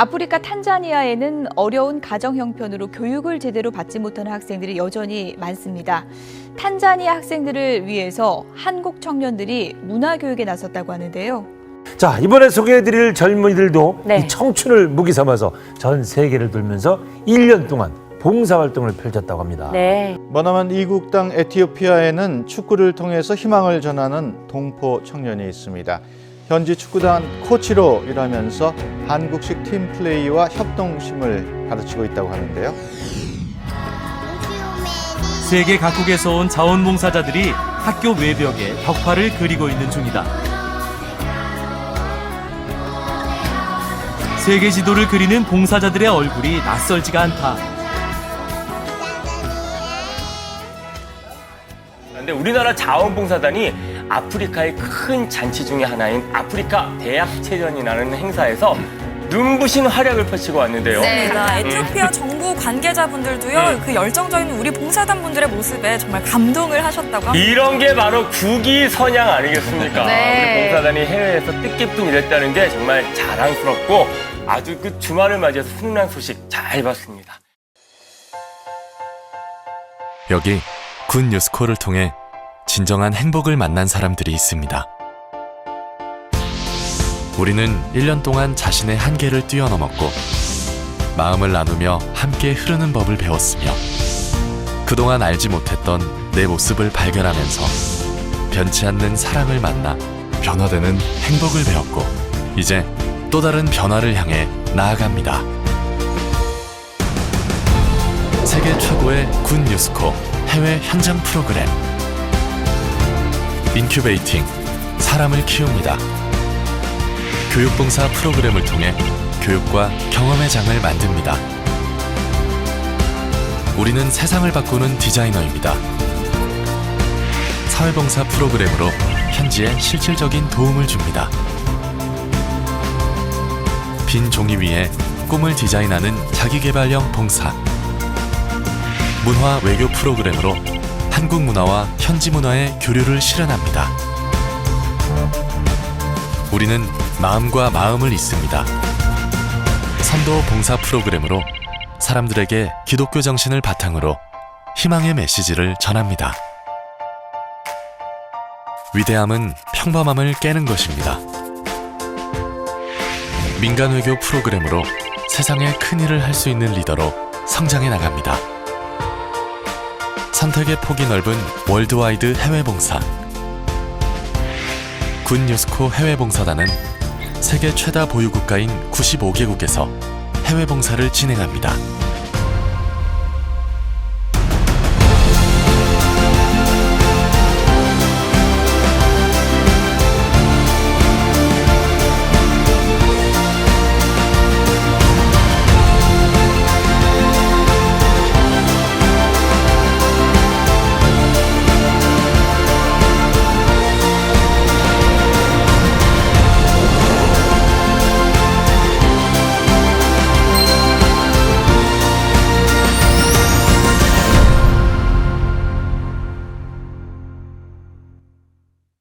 아프리카 탄자니아에는 어려운 가정 형편으로 교육을 제대로 받지 못하는 학생들이 여전히 많습니다. 탄자니아 학생들을 위해서 한국 청년들이 문화 교육에 나섰다고 하는데요. 자 이번에 소개해드릴 젊은이들도 네. 이 청춘을 무기 삼아서 전 세계를 돌면서 1년 동안 봉사활동을 펼쳤다고 합니다. 네. 머나먼 이국 땅 에티오피아에는 축구를 통해서 희망을 전하는 동포 청년이 있습니다. 현지 축구단 코치로 일하면서 한국식 팀 플레이와 협동심을 가르치고 있다고 하는데요. 세계 각국에서 온 자원봉사자들이 학교 외벽에 벽화를 그리고 있는 중이다. 세계 지도를 그리는 봉사자들의 얼굴이 낯설지가 않다. 그런데 우리나라 자원봉사단이 아프리카의 큰 잔치 중의 하나인 아프리카 대학체전이라는 행사에서 눈부신 활약을 펼치고 왔는데요. 맞습니다. 에티오피아 정부 관계자분들도요, 그 열정적인 우리 봉사단 분들의 모습에 정말 감동을 하셨다고 합니다. 이런 게 바로 국위 선양 아니겠습니까? 네. 우리 봉사단이 해외에서 뜻깊은 일했다는 게 정말 자랑스럽고 아주 그 주말을 맞이해서 훈훈한 소식 잘 봤습니다. 여기 군 뉴스코를 통해 진정한 행복을 만난 사람들이 있습니다. 우리는 1년 동안 자신의 한계를 뛰어넘었고 마음을 나누며 함께 흐르는 법을 배웠으며 그동안 알지 못했던 내 모습을 발견하면서 변치 않는 사랑을 만나 변화되는 행복을 배웠고 이제 또 다른 변화를 향해 나아갑니다. 세계 최고의 군 뉴스코 해외 현장 프로그램 인큐베이팅 사람을 키웁니다. 교육봉사 프로그램을 통해 교육과 경험의 장을 만듭니다. 우리는 세상을 바꾸는 디자이너입니다. 사회봉사 프로그램으로 현지에 실질적인 도움을 줍니다. 빈 종이 위에 꿈을 디자인하는 자기개발형 봉사. 문화 외교 프로그램으로 한국 문화와 현지 문화의 교류를 실현합니다. 우리는 마음과 마음을 잇습니다. 선도 봉사 프로그램으로 사람들에게 기독교 정신을 바탕으로 희망의 메시지를 전합니다. 위대함은 평범함을 깨는 것입니다. 민간 외교 프로그램으로 세상에 큰 일을 할 수 있는 리더로 성장해 나갑니다. 선택의 폭이 넓은 월드와이드 해외봉사 군 뉴스코 해외봉사단은 세계 최다 보유국가인 95개국에서 해외봉사를 진행합니다.